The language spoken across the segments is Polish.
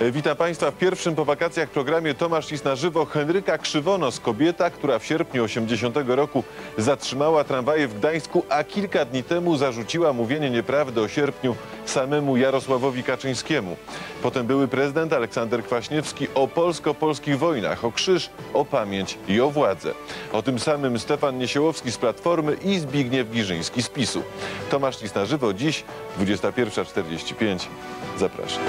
E, Witam Państwa w pierwszym po wakacjach programie Tomasz Lis na żywo. Henryka Krzywonos, kobieta, która w sierpniu 80 roku zatrzymała tramwaje w Gdańsku, a kilka dni temu zarzuciła mówienie nieprawdy o sierpniu samemu Jarosławowi Kaczyńskiemu. Potem były prezydent Aleksander Kwaśniewski o polsko-polskich wojnach, o krzyż, o pamięć i o władzę. O tym samym Stefan Niesiełowski z Platformy i Zbigniew Giżyński z PiSu. Tomasz Lis na żywo dziś 21.45. Zapraszam.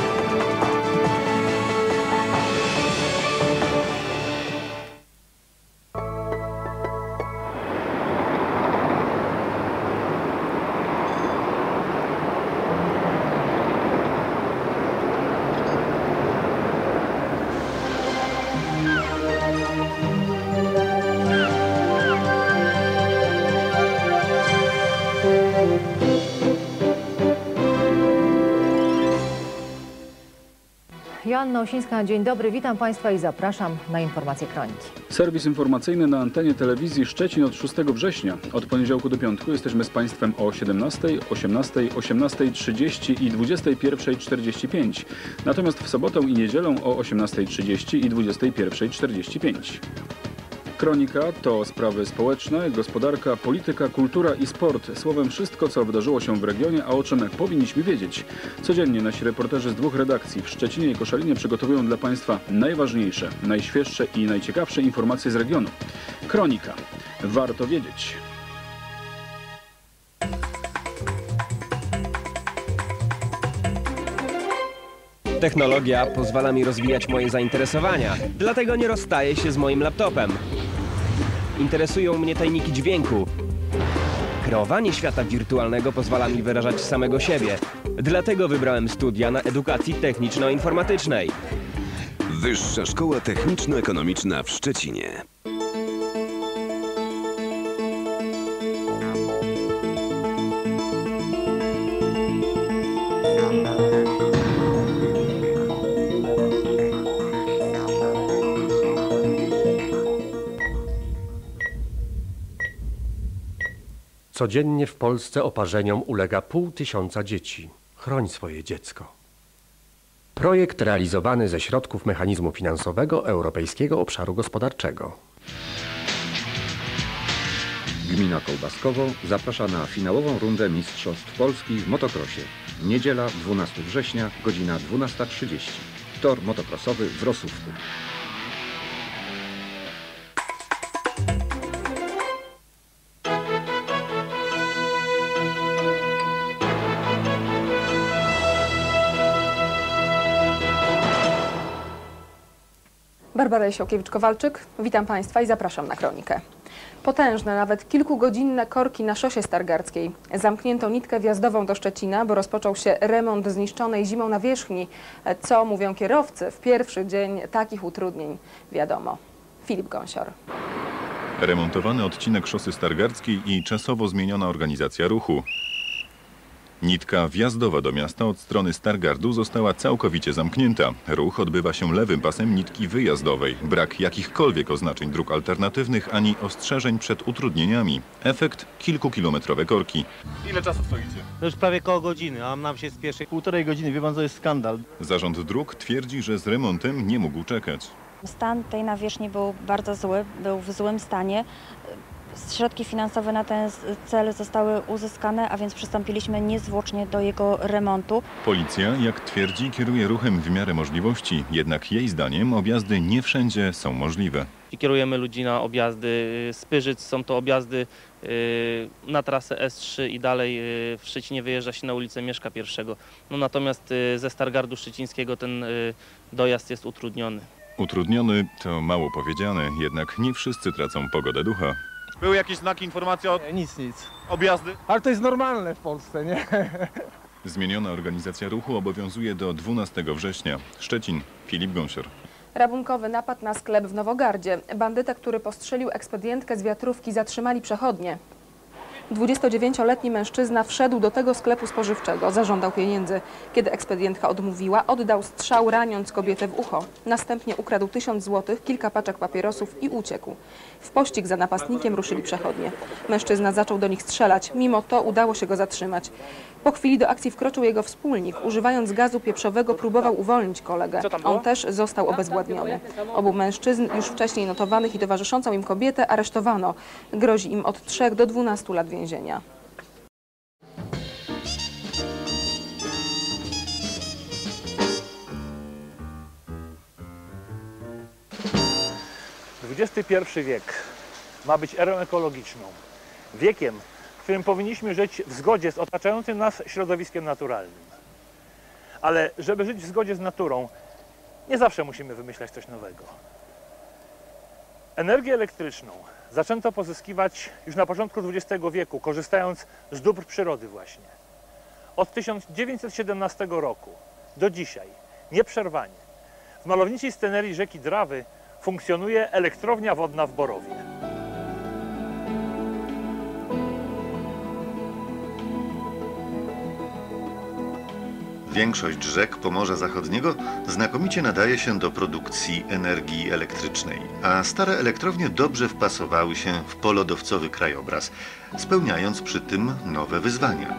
Joanna Osińska, dzień dobry, witam Państwa i zapraszam na informacje kroniki. Serwis informacyjny na antenie telewizji Szczecin od 6 września. Od poniedziałku do piątku jesteśmy z Państwem o 17, 18, 18.30 i 21.45. Natomiast w sobotę i niedzielę o 18.30 i 21.45. Kronika to sprawy społeczne, gospodarka, polityka, kultura i sport. Słowem wszystko, co wydarzyło się w regionie, a o czym powinniśmy wiedzieć. Codziennie nasi reporterzy z dwóch redakcji w Szczecinie i Koszalinie przygotowują dla Państwa najważniejsze, najświeższe i najciekawsze informacje z regionu. Kronika. Warto wiedzieć. Technologia pozwala mi rozwijać moje zainteresowania, dlatego nie rozstaję się z moim laptopem. Interesują mnie tajniki dźwięku. Kreowanie świata wirtualnego pozwala mi wyrażać samego siebie, dlatego wybrałem studia na edukacji techniczno-informatycznej. Wyższa Szkoła Techniczno-Ekonomiczna w Szczecinie. Codziennie w Polsce oparzeniom ulega pół tysiąca dzieci. Chroń swoje dziecko. Projekt realizowany ze środków mechanizmu finansowego Europejskiego Obszaru Gospodarczego. Gmina Kołbaskowo zaprasza na finałową rundę Mistrzostw Polski w motokrosie. Niedziela 12 września, godzina 12.30. Tor motocrossowy w Rosówku. Barbara Jesiołkiewicz-Kowalczyk, witam Państwa i zapraszam na kronikę. Potężne, nawet kilkugodzinne korki na szosie Stargardzkiej. Zamknięto nitkę wjazdową do Szczecina, bo rozpoczął się remont zniszczonej zimą nawierzchni. Co mówią kierowcy w pierwszy dzień takich utrudnień? Wiadomo. Filip Gąsior. Remontowany odcinek szosy Stargardzkiej i czasowo zmieniona organizacja ruchu. Nitka wjazdowa do miasta od strony Stargardu została całkowicie zamknięta. Ruch odbywa się lewym pasem nitki wyjazdowej. Brak jakichkolwiek oznaczeń dróg alternatywnych ani ostrzeżeń przed utrudnieniami. Efekt kilkukilometrowe korki. Ile czasu stoicie? To już prawie koło godziny, a nam się spieszy. Półtorej godziny, wie pan, to jest skandal. Zarząd dróg twierdzi, że z remontem nie mógł czekać. Stan tej nawierzchni był bardzo zły, był w złym stanie. Środki finansowe na ten cel zostały uzyskane, a więc przystąpiliśmy niezwłocznie do jego remontu. Policja, jak twierdzi, kieruje ruchem w miarę możliwości, jednak jej zdaniem objazdy nie wszędzie są możliwe. Kierujemy ludzi na objazdy z Pyrzyc, są to objazdy y, na trasę S3 i dalej y, w Szczecinie wyjeżdża się na ulicę Mieszka I. No natomiast y, ze Stargardu Szczecińskiego ten dojazd jest utrudniony. Utrudniony to mało powiedziane, jednak nie wszyscy tracą pogodę ducha. Były jakieś znaki, informacje o... Nic, nic. Objazdy? Ale to jest normalne w Polsce, nie? Zmieniona organizacja ruchu obowiązuje do 12 września. Szczecin, Filip Gąsior. Rabunkowy napad na sklep w Nowogardzie. Bandyta, który postrzelił ekspedientkę z wiatrówki, zatrzymali przechodnie. 29-letni mężczyzna wszedł do tego sklepu spożywczego, zażądał pieniędzy. Kiedy ekspedientka odmówiła, oddał strzał raniąc kobietę w ucho. Następnie ukradł 1000 złotych, kilka paczek papierosów i uciekł. W pościg za napastnikiem ruszyli przechodnie. Mężczyzna zaczął do nich strzelać, mimo to udało się go zatrzymać. Po chwili do akcji wkroczył jego wspólnik. Używając gazu pieprzowego próbował uwolnić kolegę. On też został obezwładniony. Obu mężczyzn, już wcześniej notowanych i towarzyszącą im kobietę, aresztowano. Grozi im od 3 do 12 lat więzienia. XXI wiek ma być erą ekologiczną. Wiekiem, którym powinniśmy żyć w zgodzie z otaczającym nas środowiskiem naturalnym. Ale żeby żyć w zgodzie z naturą, nie zawsze musimy wymyślać coś nowego. Energię elektryczną zaczęto pozyskiwać już na początku XX wieku, korzystając z dóbr przyrody właśnie. Od 1917 roku do dzisiaj, nieprzerwanie, w malowniczej scenerii rzeki Drawy funkcjonuje elektrownia wodna w Borowie. Większość rzek Pomorza Zachodniego znakomicie nadaje się do produkcji energii elektrycznej, a stare elektrownie dobrze wpasowały się w polodowcowy krajobraz, spełniając przy tym nowe wyzwania.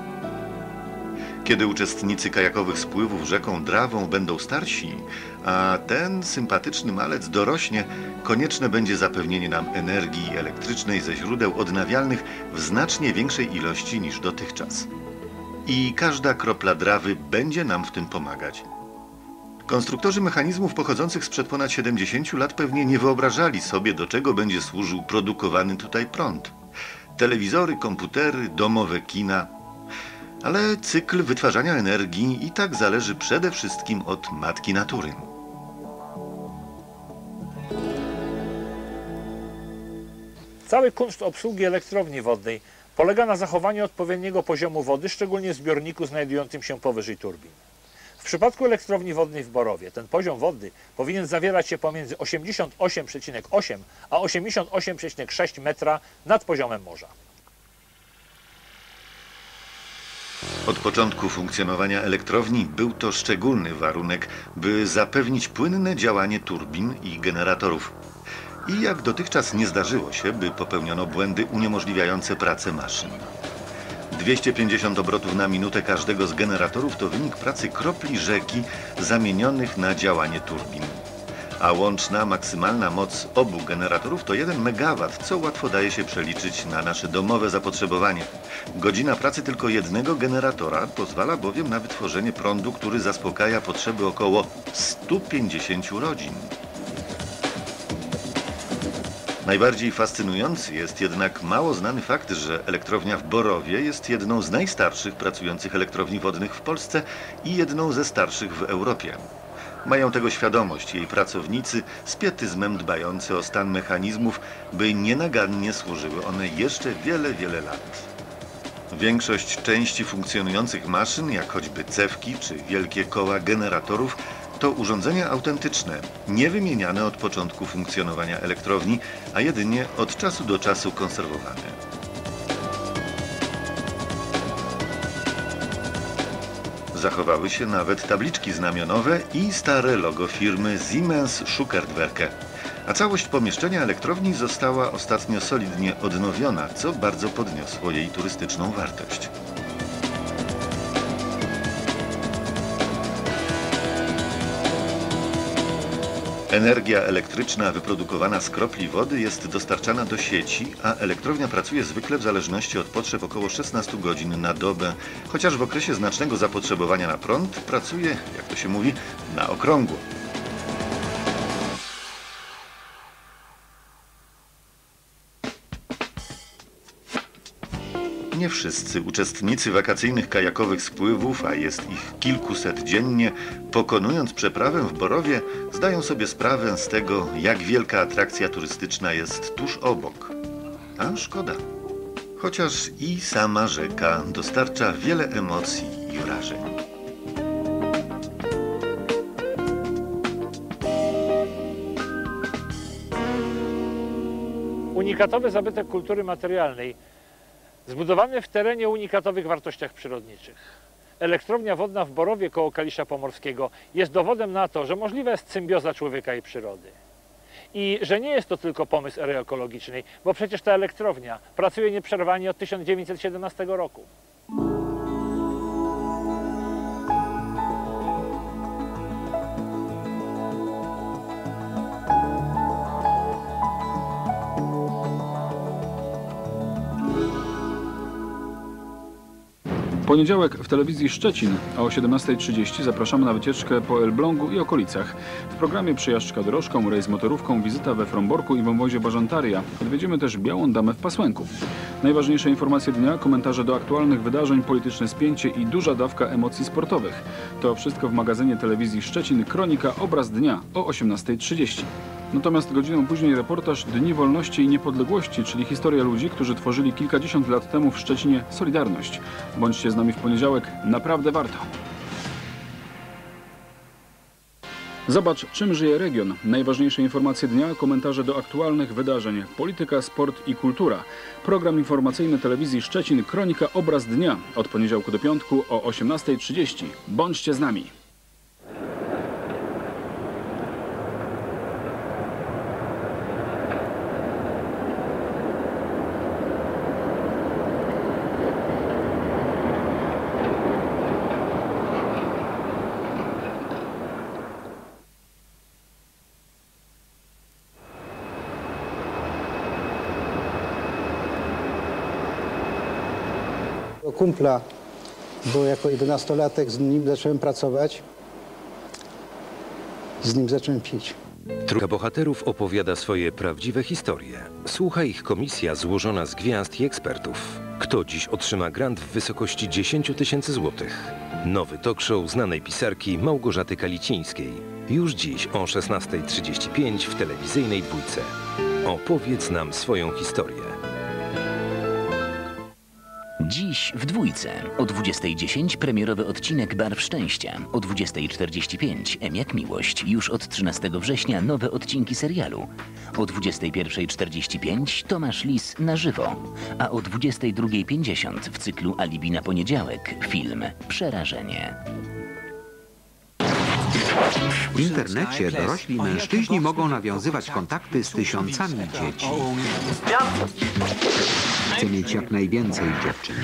Kiedy uczestnicy kajakowych spływów rzeką Drawą będą starsi, a ten sympatyczny malec dorośnie, konieczne będzie zapewnienie nam energii elektrycznej ze źródeł odnawialnych w znacznie większej ilości niż dotychczas. I każda kropla drawy będzie nam w tym pomagać. Konstruktorzy mechanizmów pochodzących sprzed ponad 70 lat pewnie nie wyobrażali sobie, do czego będzie służył produkowany tutaj prąd. Telewizory, komputery, domowe kina. Ale cykl wytwarzania energii i tak zależy przede wszystkim od matki natury. Cały kunszt obsługi elektrowni wodnej polega na zachowaniu odpowiedniego poziomu wody, szczególnie w zbiorniku znajdującym się powyżej turbin. W przypadku elektrowni wodnej w Borowie ten poziom wody powinien zawierać się pomiędzy 88,8 a 88,6 metra nad poziomem morza. Od początku funkcjonowania elektrowni był to szczególny warunek, by zapewnić płynne działanie turbin i generatorów. I jak dotychczas nie zdarzyło się, by popełniono błędy uniemożliwiające pracę maszyn. 250 obrotów na minutę każdego z generatorów to wynik pracy kropli rzeki zamienionych na działanie turbin. A łączna maksymalna moc obu generatorów to 1 MW, co łatwo daje się przeliczyć na nasze domowe zapotrzebowanie. Godzina pracy tylko jednego generatora pozwala bowiem na wytworzenie prądu, który zaspokaja potrzeby około 150 rodzin. Najbardziej fascynujący jest jednak mało znany fakt, że elektrownia w Borowie jest jedną z najstarszych pracujących elektrowni wodnych w Polsce i jedną ze starszych w Europie. Mają tego świadomość jej pracownicy z pietyzmem dbający o stan mechanizmów, by nienagannie służyły one jeszcze wiele, wiele lat. Większość części funkcjonujących maszyn, jak choćby cewki czy wielkie koła generatorów, to urządzenia autentyczne, nie wymieniane od początku funkcjonowania elektrowni, a jedynie od czasu do czasu konserwowane. Zachowały się nawet tabliczki znamionowe i stare logo firmy Siemens Schuckertwerke. A całość pomieszczenia elektrowni została ostatnio solidnie odnowiona, co bardzo podniosło jej turystyczną wartość. Energia elektryczna wyprodukowana z kropli wody jest dostarczana do sieci, a elektrownia pracuje zwykle w zależności od potrzeb około 16 godzin na dobę, chociaż w okresie znacznego zapotrzebowania na prąd pracuje, jak to się mówi, na okrągło. Nie wszyscy uczestnicy wakacyjnych kajakowych spływów, a jest ich kilkuset dziennie, pokonując przeprawę w Borowie, zdają sobie sprawę z tego, jak wielka atrakcja turystyczna jest tuż obok. A szkoda. Chociaż i sama rzeka dostarcza wiele emocji i wrażeń. Unikatowy zabytek kultury materialnej Zbudowany w terenie unikatowych wartościach przyrodniczych. Elektrownia wodna w Borowie koło Kalisza Pomorskiego jest dowodem na to, że możliwa jest symbioza człowieka i przyrody. I że nie jest to tylko pomysł ery ekologicznej, bo przecież ta elektrownia pracuje nieprzerwanie od 1917 roku. Poniedziałek w telewizji Szczecin o 17.30 zapraszamy na wycieczkę po Elblągu i okolicach. W programie Przejażdżka dorożką, rejs motorówką, wizyta we Fromborku i wąwozie Bażantaria. Odwiedzimy też Białą Damę w Pasłęku. Najważniejsze informacje dnia, komentarze do aktualnych wydarzeń, polityczne spięcie i duża dawka emocji sportowych. To wszystko w magazynie telewizji Szczecin Kronika Obraz Dnia o 18.30. Natomiast godzinę później reportaż Dni Wolności i Niepodległości, czyli historia ludzi, którzy tworzyli kilkadziesiąt lat temu w Szczecinie Solidarność. Bądźcie z nami w poniedziałek, naprawdę warto. Zobacz, czym żyje region. Najważniejsze informacje dnia, komentarze do aktualnych wydarzeń, polityka, sport i kultura. Program informacyjny telewizji Szczecin Kronika Obraz Dnia od poniedziałku do piątku o 18.30. Bądźcie z nami. Kumpla, bo jako 11-latek z nim zacząłem pracować. Z nim zacząłem pić. Trójka bohaterów opowiada swoje prawdziwe historie. Słucha ich komisja złożona z gwiazd i ekspertów. Kto dziś otrzyma grant w wysokości 10 tysięcy złotych? Nowy talk show znanej pisarki Małgorzaty Kalicińskiej. Już dziś o 16.35 w telewizyjnej dwójce. Opowiedz nam swoją historię. Dziś w dwójce. O 20.10 premierowy odcinek Barw Szczęścia. O 20.45 M jak Miłość. Już od 13 września nowe odcinki serialu. O 21.45 Tomasz Lis na żywo. A o 22.50 w cyklu Alibi na poniedziałek film Przerażenie. W internecie dorośli mężczyźni mogą nawiązywać kontakty z tysiącami dzieci. Chcę mieć jak najwięcej dziewczyn.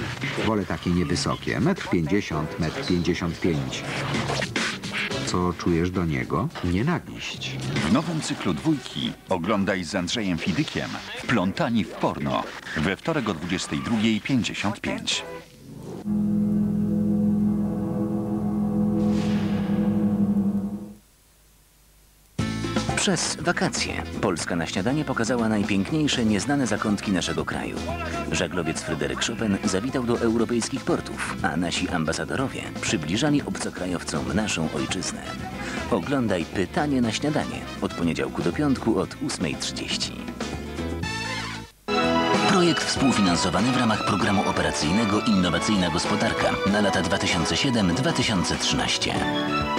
Wolę takie niewysokie, 1,50 m, 1,55 m. Co czujesz do niego? Nienawiść. W nowym cyklu dwójki oglądaj z Andrzejem Fidykiem Wplątani w porno we wtorek o 22.55. Przez wakacje Polska na śniadanie pokazała najpiękniejsze nieznane zakątki naszego kraju. Żaglowiec Fryderyk Chopin zawitał do europejskich portów, a nasi ambasadorowie przybliżali obcokrajowcom naszą ojczyznę. Oglądaj Pytanie na śniadanie od poniedziałku do piątku od 8.30. Projekt współfinansowany w ramach programu operacyjnego Innowacyjna Gospodarka na lata 2007-2013.